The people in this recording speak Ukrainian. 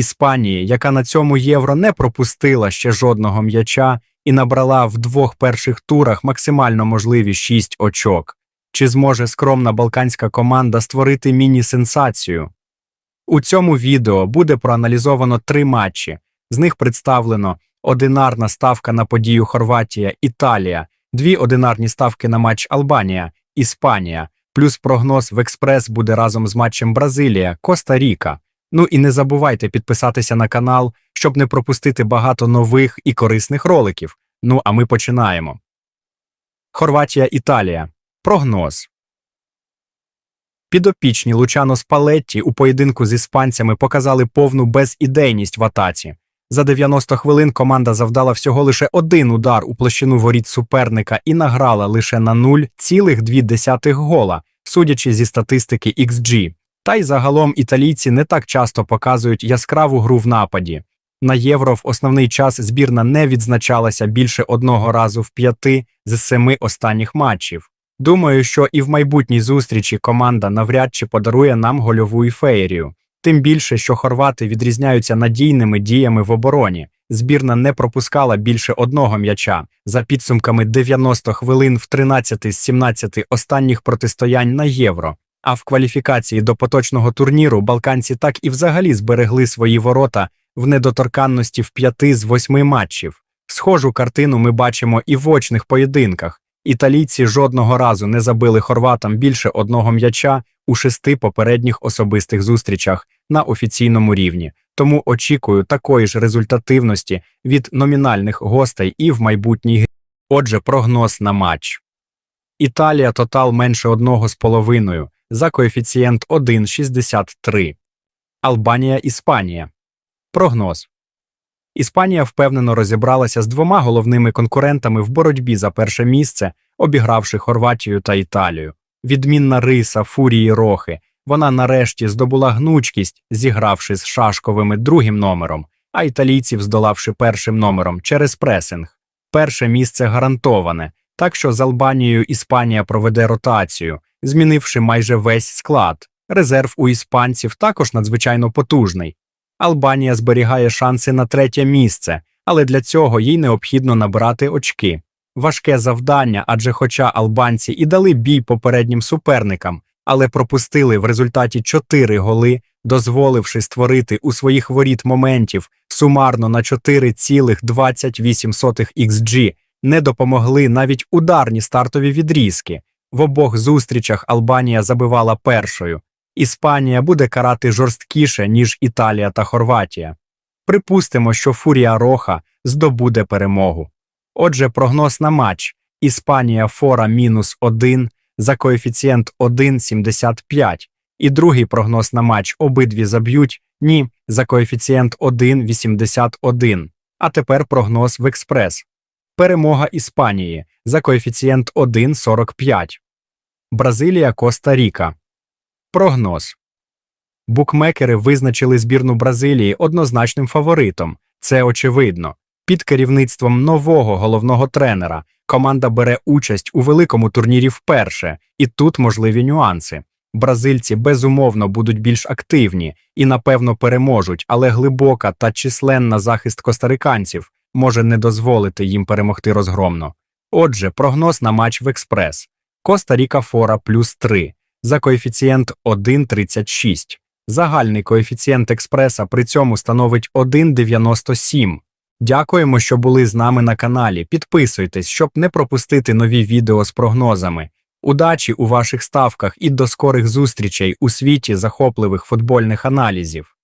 Іспанії, яка на цьому євро не пропустила ще жодного м'яча і набрала в двох перших турах максимально можливі 6 очок. Чи зможе скромна балканська команда створити міні-сенсацію? У цьому відео буде проаналізовано три матчі. З них представлено одинарна ставка на подію Хорватія, Італія, дві одинарні ставки на матч Албанія, Іспанія, плюс прогноз в експрес буде разом з матчем Бразилія, Коста-Ріка. Ну і не забувайте підписатися на канал, щоб не пропустити багато нових і корисних роликів. Ну а ми починаємо. Хорватія, Італія. Прогноз. Підопічні Лучано Спалетті у поєдинку з іспанцями показали повну безідейність в атаці. За 90 хвилин команда завдала всього лише один удар у площину воріт суперника і награла лише на 0,2 гола, судячи зі статистики XG. Та й загалом італійці не так часто показують яскраву гру в нападі. На євро в основний час збірна не відзначалася більше одного разу в п'яти з семи останніх матчів. Думаю, що і в майбутній зустрічі команда навряд чи подарує нам гольову феєрію. Тим більше, що хорвати відрізняються надійними діями в обороні. Збірна не пропускала більше одного м'яча за підсумками 90 хвилин в 13 з 17 останніх протистоянь на євро. А в кваліфікації до поточного турніру балканці так і взагалі зберегли свої ворота в недоторканності в п'яти з восьми матчів. Схожу картину ми бачимо і в очних поєдинках. Італійці жодного разу не забили хорватам більше одного м'яча у шести попередніх особистих зустрічах на офіційному рівні, тому очікую такої ж результативності від номінальних гостей і в майбутній грі. Отже, прогноз на матч. Італія тотал менше одного з половиною за коефіцієнт 1,63. Албанія Іспанія. Прогноз. Іспанія впевнено розібралася з двома головними конкурентами в боротьбі за перше місце, обігравши Хорватію та Італію. Відмінна риса фурії Рохи. Вона нарешті здобула гнучкість, зігравши з шашковими другим номером, а італійців здолавши першим номером через пресинг. Перше місце гарантоване, так що з Албанією Іспанія проведе ротацію, змінивши майже весь склад. Резерв у іспанців також надзвичайно потужний. Албанія зберігає шанси на третє місце, але для цього їй необхідно набирати очки. Важке завдання, адже хоча албанці і дали бій попереднім суперникам, але пропустили в результаті 4 голи, дозволивши створити у своїх воріт моментів сумарно на 4,28 XG, не допомогли навіть ударні стартові відрізки. В обох зустрічах Албанія забивала першою. Іспанія буде карати жорсткіше, ніж Італія та Хорватія. Припустимо, що Фурія Роха здобуде перемогу. Отже, прогноз на матч Іспанія фора мінус 1 за коефіцієнт 1,75. І другий прогноз на матч обидві заб'ють ні за коефіцієнт 1,81. А тепер прогноз в експрес. Перемога Іспанії за коефіцієнт 1,45. Бразилія Коста Ріка. Прогноз. Букмекери визначили збірну Бразилії однозначним фаворитом. Це очевидно. Під керівництвом нового головного тренера команда бере участь у великому турнірі вперше, і тут можливі нюанси. Бразильці безумовно будуть більш активні і, напевно, переможуть, але глибока та численна захист костариканців може не дозволити їм перемогти розгромно. Отже, прогноз на матч в експрес: Коста Ріка Фора плюс 3 за коефіцієнт 1,36. Загальний коефіцієнт експреса при цьому становить 1,97. Дякуємо, що були з нами на каналі. Підписуйтесь, щоб не пропустити нові відео з прогнозами. Удачі у ваших ставках і до скорих зустрічей у світі захопливих футбольних аналізів.